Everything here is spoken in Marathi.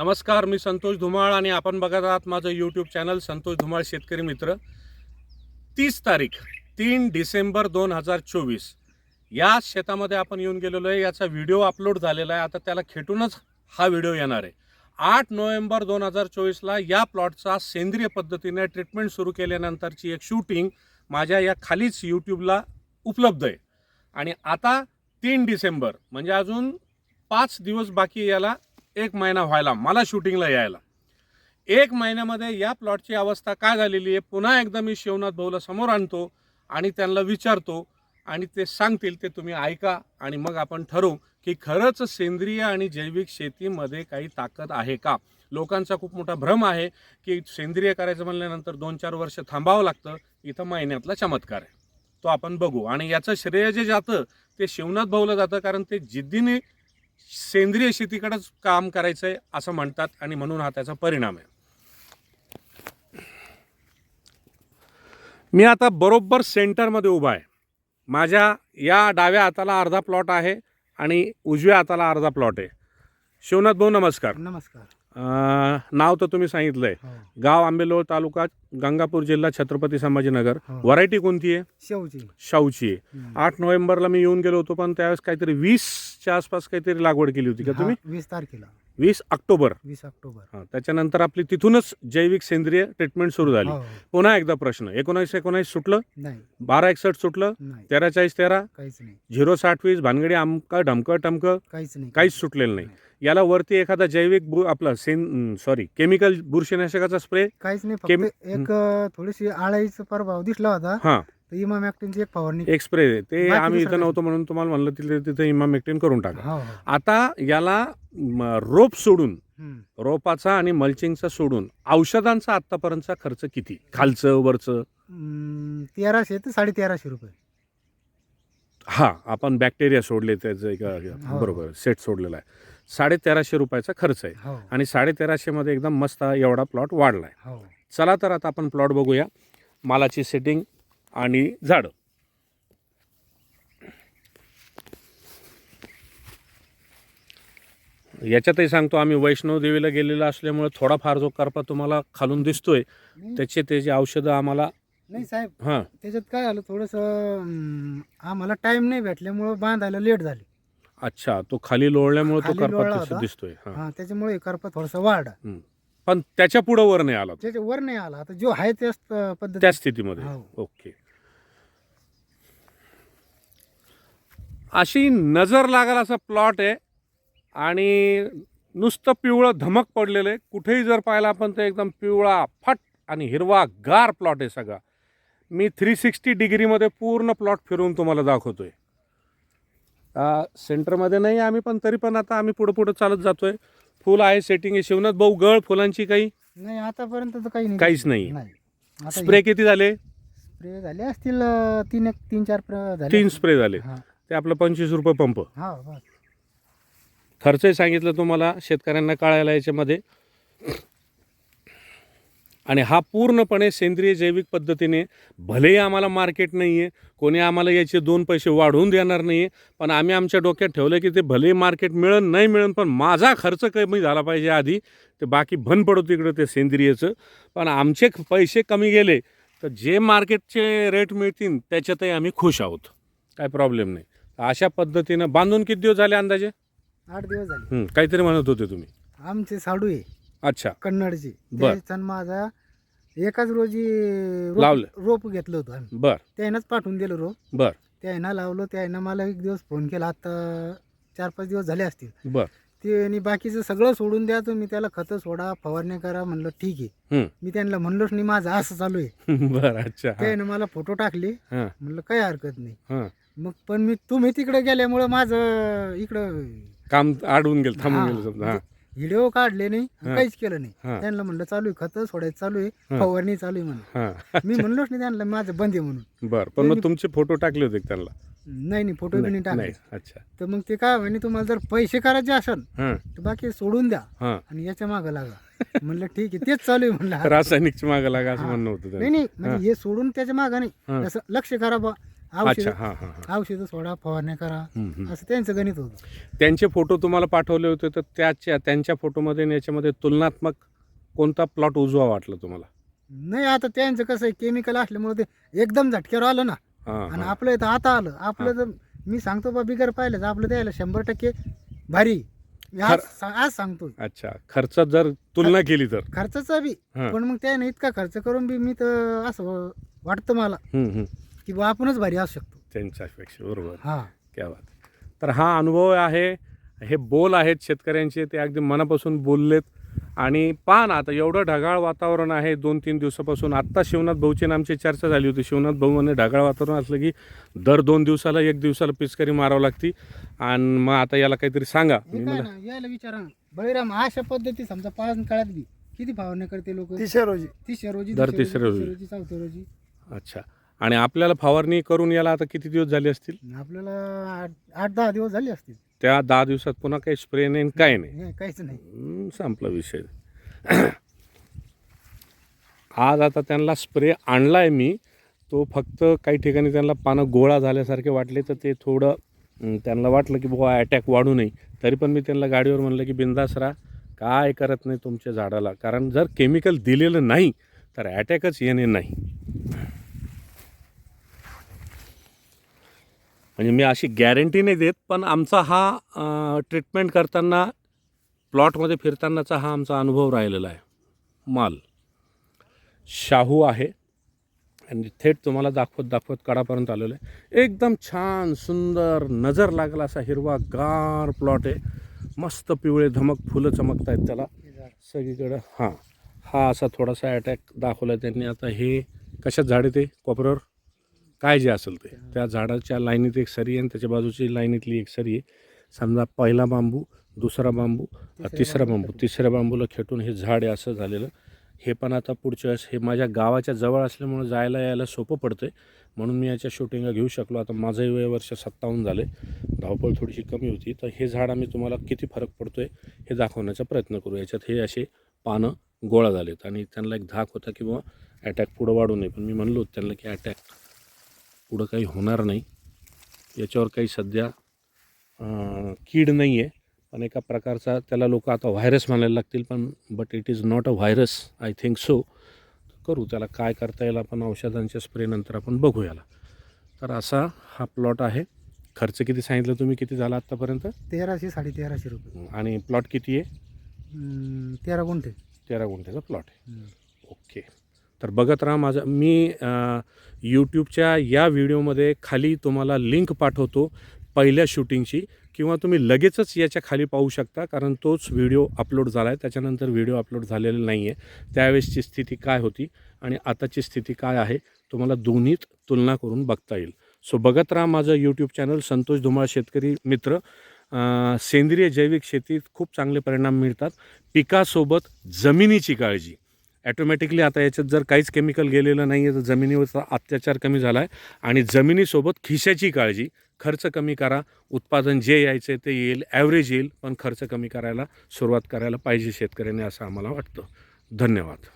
नमस्कार मी संतोष धुमाळ आणि आपण बघत आहात माझं यूट्यूब चॅनल संतोष धुमाळ शेतकरी मित्र. तीस तारीख तीन डिसेंबर दोन हजार चोवीस. या शेतामध्ये आपण येऊन गेलेलो आहे याचा व्हिडिओ अपलोड झालेला आहे. आता त्याला खेटूनच हा व्हिडिओ येणार आहे. आठ नोव्हेंबर दोन हजार चोवीसला या प्लॉटचा सेंद्रिय पद्धतीने ट्रीटमेंट सुरू केल्यानंतरची एक शूटिंग माझ्या या खालीच यूट्यूबला उपलब्ध आहे. आणि आता तीन डिसेंबर म्हणजे अजून पाच दिवस बाकी याला. एक महिना व्हायला मला शूटिंगला यायला. एक महिन्यामध्ये या प्लॉटची अवस्था काय झालेली आहे पुन्हा एकदा मी शिवनाथ भाऊला समोर आणतो आणि त्यांना विचारतो आणि ते सांगतील ते तुम्ही ऐका आणि मग आपण ठरवू की खरंच सेंद्रिय आणि जैविक शेतीमध्ये काही ताकद आहे का? लोकांचा खूप मोठा भ्रम आहे की सेंद्रिय करायचं म्हणल्यानंतर दोन चार वर्ष थांबावं लागतं इथं महिन्यातला चमत्कार आहे. तो आपण बघू आणि याचं श्रेय जे जातं ते शिवनाथ भाऊला जातं कारण ते जिद्दीने सेंद्रिय शेतीकडेच काम करायचं आहे असं म्हणतात आणि म्हणून हा त्याचा परिणाम आहे. मी आता बरोबर सेंटरमध्ये उभा आहे. माझ्या या डाव्या हाताला अर्धा प्लॉट आहे आणि उजव्या हाताला अर्धा प्लॉट आहे. शिवनाथ भाऊ नमस्कार. नमस्कार. नाव तर तुम्ही सांगितलंय. हो. गाव आंबेलोळ तालुका गंगापूर जिल्हा छत्रपती संभाजीनगर. हो. व्हरायटी कोणती आहे? शेवची शाहूची आहे. आठ नोव्हेंबरला मी येऊन गेलो होतो पण त्यावेळेस काहीतरी वीसच्या आसपास काहीतरी लागवड केली होती का तुम्ही? वीस तारखेला. वीस ऑक्टोबर. वीस ऑक्टोबर. हा, त्याच्यानंतर आपली तिथूनच जैविक सेंद्रिय ट्रीटमेंट सुरू झाली. हो, पुन्हा एकदा प्रश्न एकोणावीस एकोणावीस सुटलं? नाही. बारा एकसष्ट सुटलं? नाही. तेरा चाळीस तेरा? काहीच नाही. झिरो साठ वीस भानगडी आमका ढमकं टमकं? काहीच नाही. काहीच सुटलेलं नाही. याला वरती एखादा जैविक बु आपला सेन सॉरी केमिकल बुरशीनाशकाचा स्प्रे काहीच नाही. केम- फक्त एक अं, थोडीशी आळाईचा प्रभाव दिसला होता. हा. तर इमाम ऍक्टिंगची एक फवारणी एक स्प्रे ते बाकीचं आम्ही इथं सगळं- नव्हतो म्हणून तुम्हाला म्हणलं तिथे तिथे इमामेक्टिन करून टाका. हो हो. आता याला म, रोप सोडून हम्म. रोपाचा आणि मल्चिंगचा सोडून औषधांचा आतापर्यंतचा खर्च किती? खालचं वरचं? हम्म, तेराशे ते साडे तेराशे रुपये. हा आपण बॅक्टेरिया सोडले त्याचं एक हो. बरोबर सेट सोडलेला आहे. साडे तेराशे रुपयाचा खर्च आहे. हो. आणि साडे तेराशे मध्ये एकदम मस्त एवढा प्लॉट वाढलाय. हो. चला तर आता आपण प्लॉट बघूया. मालाची सेटिंग आणि झाडं. याच्यातही सांगतो आम्ही वैष्णव देवीला गेलेलो असल्यामुळे थोडाफार जो करपा तुम्हाला खालून दिसतोय त्याचे ते जे औषधं आम्हाला नाही साहेब हां. त्याच्यात काय झालं थोडस आम्हाला टाइम नाही भेटल्यामुळं बांधायला लेट झाली. अच्छा तो खाली लोळल्यामुळे तो करपा. दिसतोय हा. त्याच्यामुळे करपा थोडासा वाढा पण त्याच्या पुढं वर नाही आला. त्याच्या वर नाही आला. आता जो आहे त्याच पद्धती त्या स्थितीमध्ये. हो. ओके. अशी नजर लागाल असा प्लॉट आहे आणि नुसतं पिवळं धमक पडलेलं आहे. कुठेही जर पाहिलं आपण तर एकदम पिवळा फट आणि हिरवा गार प्लॉट आहे सगळा. मी थ्री सिक्स्टी डिग्रीमध्ये पूर्ण प्लॉट फिरवून तुम्हाला दाखवतोय. आ, सेंटरमध्ये नाही आम्ही पण तरी पण आता आम्ही पुढं पुढं चालत जातोय. फुल आहे सेटिंग आहे. शिवनाथ भाऊ गळ फुलांची काही? नाही आतापर्यंत तर काही नाही. काहीच नाही. आता स्प्रे किती झाले? स्प्रे झाले असतील अं, तीन एक तीन चार प्र- झाले तीन. स्प्रे झाले. हा. ते आपलं पंचवीस रुपये पंप. हा बस. खर्चही सांगितलं तुम्हाला शेतकऱ्यांना कळायला याच्यामध्ये. आणि हा पूर्णपणे सेंद्रिय जैविक पद्धतीने भलेही आम्हाला मार्केट नाही आहे कोणी आम्हाला याचे दोन पैसे वाढवून देणार नाही आहे पण आम्ही आमच्या डोक्यात ठेवलं की ते भलेही मार्केट मिळन नाही मिळन पण माझा खर्च कमी झाला पाहिजे आधी ते बाकी भन पडतो तिकडं ते सेंद्रियचं. पण आमचे पैसे कमी गेले तर जे मार्केटचे रेट मिळतील त्याच्यातही आम्ही खुश आहोत. काय प्रॉब्लेम नाही. अशा पद्धतीनं बांधून किती दिवस झाले अंदाजे? आठ दिवस झाले. काहीतरी म्हणत होते तुम्ही. आमचे साडू आहे. अच्छा. कन्नडची. बर. माझा एकाच रोजी रोप- लावलं. रोप घेतलं होतं आम्ही. बर. त्यानंच पाठवून दिलं रोप. बर. त्यानं लावलं त्यानं मला एक दिवस फोन केला. आता चार पाच दिवस झाले असतील. बर. ते आणि बाकीचं सगळं सोडून द्या तुम्ही त्याला खतं सोडा फवारणी करा म्हणलं ठीक आहे. मी त्यांना म्हणलोच नाही माझं असं चालू आहे. बर अच्छा. हां. त्यानं मला फोटो टाकले. हां. म्हणलं काही हरकत नाही. हां. मग पण मी तुम्ही तिकडे गेल्यामुळं माझं इकडं काम अडवून गेलं थांबून हा, गेलं समजा. हां. व्हिडिओ काढले नाही. काहीच केलं नाही. त्यांना म्हणलं चालू आहे खतं सोडायचं चालू आहे. फवारणी चालू आहे म्हणून. मी म्हणलोच नाही त्यांना माझं बंद आहे म्हणून. बर पण मग तुमचे फोटो टाकले होते त्यांना? नाही नाही फोटो बी नाही टाकले. अच्छा. तर मग ते काय म्हणे तुम्हाला जर पैसे करायचे असेल हां. तर बाकी सोडून द्या आणि याच्या मागं लागा. म्हणलं ठीक आहे तेच चालू आहे म्हणलं. रासायनिकची मागं लागा असं. म्हणणं होतं नाही. नाही म्हणजे हे. सोडून त्याच्या मागं. नाही. लक्ष करा बा अच्छा औषध हां हां हां. औषधं सोडा फवारण्या करा. हम्म, हम्म. असं त्यांचं गणित होतं. त्यांचे फोटो तुम्हाला पाठवले होते तर त्याच्या त्यांच्या फोटोमध्ये आणि याच्यामध्ये तुलनात्मक कोणता प्लॉट उजवा वाटला तुम्हाला? नाही आता त्यांचं कसं आहे केमिकल असल्यामुळे ते एकदम झटक्यावर आलं ना. हां आणि हां. आपलं इथं आता आलं. आपलं तर मी सांगतो बा बिगर पाहिलं तर आपलं द्यायला शंभर टक्के भारी. मी आज खरं. सा- आज सांगतोय. अच्छा खर्च जर तुलना केली तर? खर्चाचा बी. हां. पण मग त्याने इतका खर्च करून बी मी तर असं वाटतं मला. हम्म, हम्म. की बा आपणच भारी असू शकतो. त्यांच्यापेक्षा बरोबर. हा. क्या बात. तर हा अनुभव आहे हे बोल आहेत शेतकऱ्यांचे ते अगदी मनापासून बोललेत. आणि पहा ना आता एवढं ढगाळ वातावरण आहे दोन तीन दिवसापासून. आत्ता शिवनाथ भाऊची आमची चर्चा झाली होती. शिवनाथ भाऊ म्हणे ढगाळ वातावरण असलं की दर दोन दिवसाला एक दिवसाला पिचकारी मारावं लागती. आणि मग आता याला काहीतरी सांगा. मी हे काय ना यायला विचारा ना. बळीराम अशा पद्धती समजा पाच काळात बी किती भावना करते लोक? तिसऱ्या रोजी. तिसऱ्या रोजी दर तिसऱ्या रोजी. रोजी चौथ्या रोजी. अच्छा. आणि आपल्याला फवारणी करून याला आता किती दिवस झाले असतील? आपल्याला आठ आठ दहा दिवस झाले असतील. त्या दहा दिवसात पुन्हा काही स्प्रे नाही आणि काय नाही. काहीच नाही. हम्म, संपला विषय. आज आता त्यांना स्प्रे आणला आहे मी. तो फक्त काही ठिकाणी त्यांना पानं गोळा झाल्यासारखे वाटले तर ते थोडं अं, त्यांना वाटलं की बुवा अटॅक वाढू नये. तरी पण मी त्यांना गाडीवर म्हणलं की बिंदास राहा. काय करत नाही तुमच्या झाडाला? कारण जर केमिकल दिलेलं नाही तर अटॅकच येणे नाही. म्हणजे मी अशी गॅरंटी नाही देत पण आमचा हा ट्रीटमेंट करताना प्लॉटमध्ये फिरतानाचा हा आमचा अनुभव राहिलेला आहे. माल. शाहू आहे. आणि थेट तुम्हाला दाखवत दाखवत कडापर्यंत आलेलं आहे. एकदम छान सुंदर नजर लागला असा हिरवा गार प्लॉट आहे. मस्त पिवळे धमक फुलं चमकत आहेत त्याला. सगळीकडं. हां. हा असा थोडासा अटॅक दाखवला त्यांनी. आता हे कशात झाड ते? कोपऱ्यावर काय जे असेल ते. त्या झाडाच्या लाईनीत एक सरी आहे आणि त्याच्या बाजूची लाईनीतली एक सरी आहे. समजा पहिला बांबू दुसरा बांबू तिसरा बांबू तिसऱ्या बांबूला खेटून हे झाड आहे असं झालेलं. हे पण आता पुढच्या वेळेस हे माझ्या गावाच्या जवळ असल्यामुळे जायला यायला सोपं पडतं आहे म्हणून मी याच्या शूटिंगला घेऊ शकलो. आता माझंही वय वर्ष सत्तावन्न झाले धावपळ थोडीशी कमी होती. तर हे झाड आम्ही तुम्हाला किती फरक पडतो आहे हे दाखवण्याचा प्रयत्न करू. याच्यात हे असे पानं गोळा झालेत. आणि त्यांना एक धाक होता की बाबा अटॅक पुढं वाढू नये. पण मी म्हणलो त्यांना की अटॅक पुढं काही होणार नाही. याच्यावर काही सध्या कीड नाही आहे पण एका प्रकारचा त्याला लोक आता व्हायरस म्हणायला लागतील पण but it is not a virus I think so करू त्याला काय करता येईल आपण औषधांच्या स्प्रेनंतर आपण बघू याला. तर असा हा प्लॉट आहे. खर्च किती सांगितलं तुम्ही? किती झाला आत्तापर्यंत तेराशे साडे तेराशे रुपये. आणि प्लॉट किती आहे? तेरा गुंठे. तेरा गुंठ्याचा प्लॉट आहे. ओके तर बघत राहा माझं. मी यूट्यूबच्या या व्हिडिओमध्ये खाली तुम्हाला लिंक पाठवतो पहिल्या शूटिंगची. किंवा तुम्ही लगेचच याच्या खाली पाहू शकता कारण तोच व्हिडिओ अपलोड झाला आहे त्याच्यानंतर व्हिडिओ अपलोड झालेला नाही आहे त्यावेळेसची स्थिती काय होती आणि आताची स्थिती काय आहे तुम्हाला दोन्हीत तुलना करून बघता येईल. सो बघत राहा माझं यूट्यूब चॅनल संतोष धुमाळ शेतकरी मित्र. सेंद्रिय जैविक शेतीत खूप चांगले परिणाम मिळतात. पिकासोबत जमिनीची काळजी. ॲटोमॅटिकली आता याच्यात जर काहीच केमिकल गेलेलं नाही आहे तर जमिनीवरचा अत्याचार कमी झाला आहे आणि जमिनीसोबत खिशाची काळजी खर्च कमी करा. उत्पादन जे यायचं ते येईल ॲव्हरेज येईल पण खर्च कमी करायला सुरुवात करायला पाहिजे शेतकऱ्यांनी असं आम्हाला वाटतं. धन्यवाद.